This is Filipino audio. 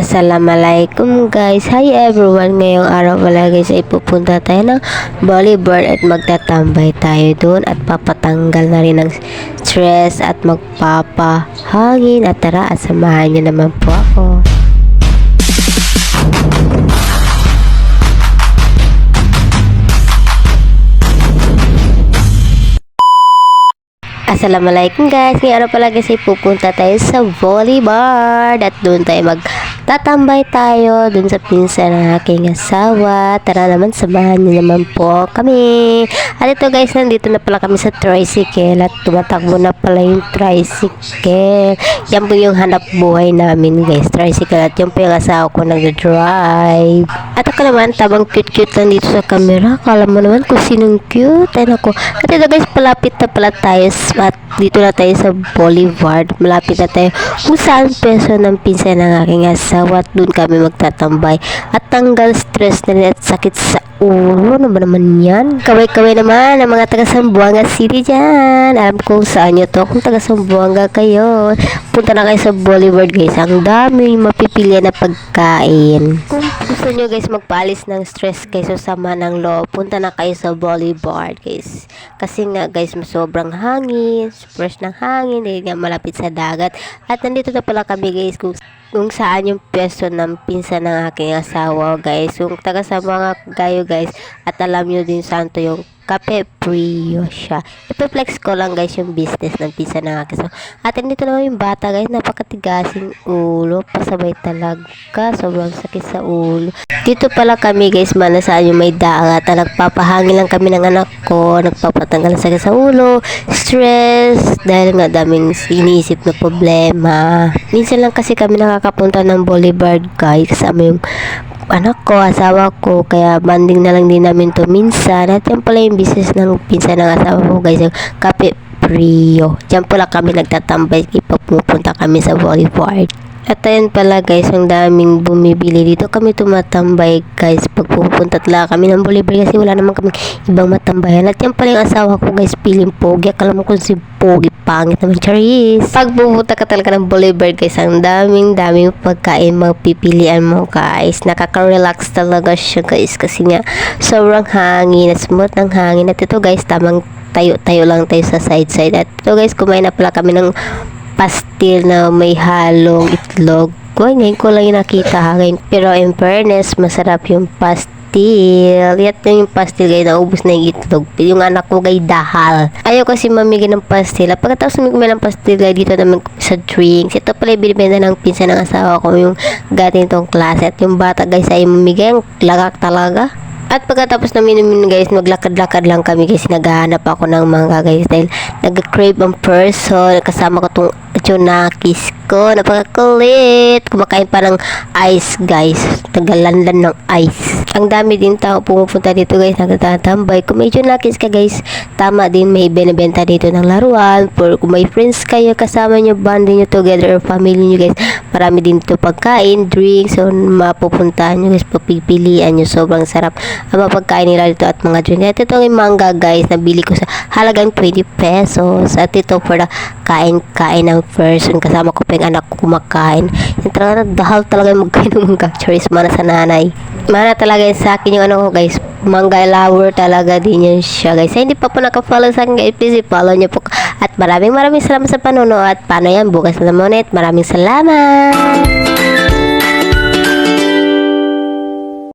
Assalamualaikum guys. Hi everyone. Ngayong araw pala guys ay pupunta tayo ng Bolivar at magtatambay tayo doon at papatanggal na rin ng stress at magpapahangin at tara at samahan niyo naman po ako. Assalamualaikum guys. Ngayon pala guys ay pupunta tayo sa Bolivar at doon tayo magtatambay tayo doon sa pinsan ng aking asawa. Tara naman, samahan niyo naman po kami. At ito guys, nandito na pala kami sa tricycle at tumatakbo na pala yung tricycle. Yan po yung hanap buhay namin guys, tricycle at yung po yung asawa ko nag-drive. At ako naman, tabang cute-cute lang dito sa camera. Kala mo naman kung sinong cute. Ay nako. At ito guys, palapit na pala tayo at dito na tayo sa Boulevard. Malapit na tayo kung saan peso ng pinsan ng aking asawa at doon kami magtatambay. At tanggal stress na rin at sakit sa ulo. Ano ba naman yan? Kaway-kaway naman ang mga taga Sambuanga City dyan. Alam ko saan nyo to. Kung taga Sambuanga kayo, punta na kayo sa Boulevard guys. Ang dami mapipili na pagkain. Kung gusto nyo guys magpaalis ng stress kaysa sama ng loob, punta na kayo sa Boulevard guys. Kasi nga guys, sobrang hangin, fresh ng hangin, dahil nga malapit sa dagat. At nandito na pala kami guys kung kung saan yung pwesto ng pinsan ng aking asawa guys. Yung taga sa mga gayo guys at alam nyo din saan to yung Cafe Frio siya. Ipeflex ko lang guys yung business ng pinsan ng aking asawa. At nandito naman yung bata guys, napakatigasing ulo. Pasabay talaga, sobrang sakit sa ulo. Dito pala kami guys, mana saan yung may dagat. Na nagpapahangin lang kami ng anak ko. Nagpapatanggal ng sakit sa ulo. Stress. Dahil nga daming iniisip na problema. Minsan lang kasi kami nakakapunta ng Boulevard guys. Kasama yung anak ko, asawa ko. Kaya banding na lang din namin to minsan. At yan pala yung business ng pinsan ng asawa ko guys. Yung Cafe Frio. Diyan pala kami nagtatambay kapag kami sa Boulevard. At ayun pala guys, ang daming bumibili dito kami tumatambay guys pag pupunta talaga kami ng Bolivar kasi wala naman kami ibang matambayan. At yan pala yung asawa ko guys, piling pogi. Akala mo kung si pogi, pangit naman charis. Pag pupunta ka talaga ng Bolivar guys, ang daming daming pagkain mapipilian mo guys. Nakaka-relax talaga siya guys kasi nga sobrang hangin at smooth ng hangin. At ito guys, tamang tayo-tayo lang tayo sa side-side. At ito guys, kumain na pala kami ng pastil na may halong itlog. Uy, ngayon ko lang yung nakita ha. Ngayon, pero in fairness, masarap yung pastil. Yat na yung pastil guys, naubos na yung itlog. Yung anak ko gay dahal. Ayaw kasi mamigay ng pastil. At Pagkatapos mamigay ng pastil guys, dito naman sa drinks. Ito pala yung binibenta ng pinsan ng asawa ko, yung gating tong klase. At yung bata guys ay mamigay, ang lagak talaga. At pagkatapos namin namin guys, maglakad-lakad lang kami kasi naghahanap ako ng mga guys dahil nag-crave ang person. Kasama ko tong chunakis ko. Napakakulit. Kumakain pa ng ice guys. Tagalanlan ng ice. Ang dami din tao pumupunta dito guys. Nagtatambay. Kung may chunakis ka guys, tama din may binibenta dito ng laruan. For kung may friends kayo, kasama nyo, bonding nyo together or family nyo guys. Marami din to pagkain, drinks, so mapupuntahan nyo guys. Papipilian nyo. Sobrang sarap ang mga pagkain nila dito at mga drink. At ito ang manga guys, nabili ko sa halagang 20 pesos. At ito for kain-kain ng person. Kasama ko pa yung anak ko kumakain. Yung talaga, dahal talaga yung magkain ng mangga. Choice mana sa nanay. Mana talaga yun sa akin yung ano ko guys. Mangga lover talaga din yun siya guys. Sa hindi pa po naka-follow sa akin guys, please follow nyo po. At maraming maraming salamat sa panonood. At paano yan? Bukas na ulit. Maraming salamat!